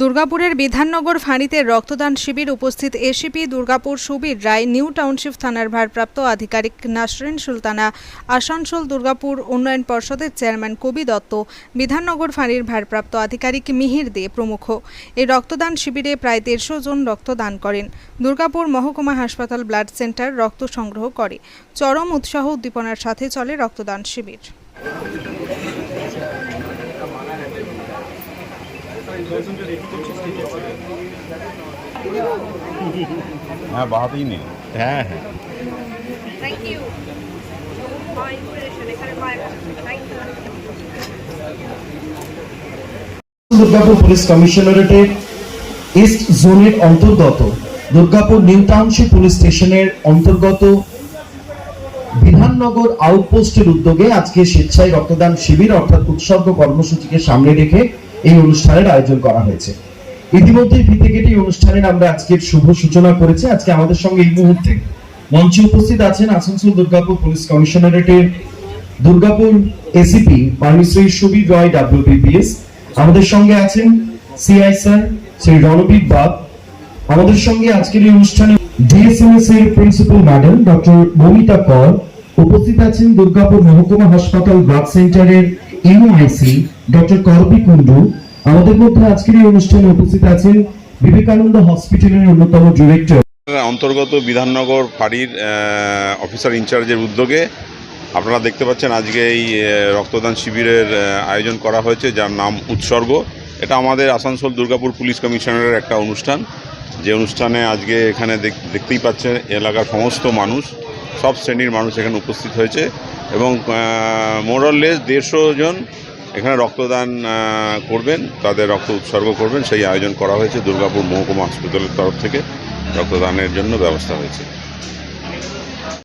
দুর্গাপুরের বিধাননগর ফাঁড়িতে রক্তদান শিবির উপস্থিত ACP Durgapur Subir Roy, new township থানার ভারপ্রাপ্ত আধিকারিক নাসরিন সুলতানা, আসানসোল দুর্গাপুর উন্নয়ন পর্ষদের চেয়ারম্যান কবি দত্ত, বিধাননগর ফাঁড়ির ভারপ্রাপ্ত আধিকারিক মিহির দে প্রমুখ। এই রক্তদান শিবিরে প্রায় দেড়শো জন রক্তদান করেন। দুর্গাপুর মহকুমা হাসপাতাল ব্লাড সেন্টার রক্ত সংগ্রহ করে। চরম উৎসাহ উদ্দীপনার সাথে চলে রক্তদান শিবির। হ্যাঁ বাহাতেই নেই। হ্যাঁ হ্যাঁ। Thank you. দুর্গাপুর পুলিশ কমিশনারেটের ইস্ট জোনের অন্তর্গত দুর্গাপুর নিউ টাউনশিপ পুলিশ স্টেশনের অন্তর্গত বিধাননগর আউটপোস্টের উদ্যোগে আজকে স্বেচ্ছায় রক্তদান শিবির অর্থাৎ উৎসর্গ কর্মসূচিকে সামনে রেখে এই অনুষ্ঠানের আয়োজন করা হয়েছে। ইতিমধ্যে ফিতে কেটে অনুষ্ঠানের আমরা আজকের শুভ সূচনা করেছি। আজকে আমাদের সঙ্গে এই মুহূর্তে মঞ্চে উপস্থিত আছেন আসানসোল দুর্গাপুর পুলিশ কমিশনারেটের দুর্গাপুর এসিপি পানিশ্রী সুবীর রয়, ডাব্লিউপিপিএস। আমাদের সঙ্গে আছেন সিআই স্যার শ্রী রণবীর বাগ। আমাদের সঙ্গে আজকের এই অনুষ্ঠানে ডিএসএমএস এর প্রিন্সিপাল ম্যাডাম ডক্টর মমিতা কর। উপস্থিত আছেন দুর্গাপুর মহকুমা হাসপাতাল ব্লাড সেন্টারের ইউআইসি ডক্টর করবি কুন্ডু আমাদের মধ্যে আজকের এই অনুষ্ঠানে উপস্থিত আছেন বিবেকানন্দ হসপিটালের অন্যতম ডিরেক্টর অন্তর্গত বিধাননগর ফাঁড়ির অফিসার ইনচার্জের উদ্যোগে আপনারা দেখতে পাচ্ছেন আজকে এই রক্তদান শিবিরের আয়োজন করা হয়েছে, যার নাম উৎসর্গ। এটা আমাদের আসানসোল দুর্গাপুর পুলিশ কমিশনারের একটা অনুষ্ঠান। যে অনুষ্ঠানে আজকে এখানে দেখ- দেখতেই পাচ্ছেন এলাকার সমস্ত মানুষ, সব শ্রেণির মানুষ এখানে উপস্থিত হয়েছে এবং মোরললেস দেড়শো জন এখানে রক্তদান করবেন, তাদের রক্ত উৎসর্গ করবেন। সেই আয়োজন করা হয়েছে দুর্গাপুর মহকুমা হাসপাতালের তরফ থেকে। রক্তদানের জন্য ব্যবস্থা হয়েছে।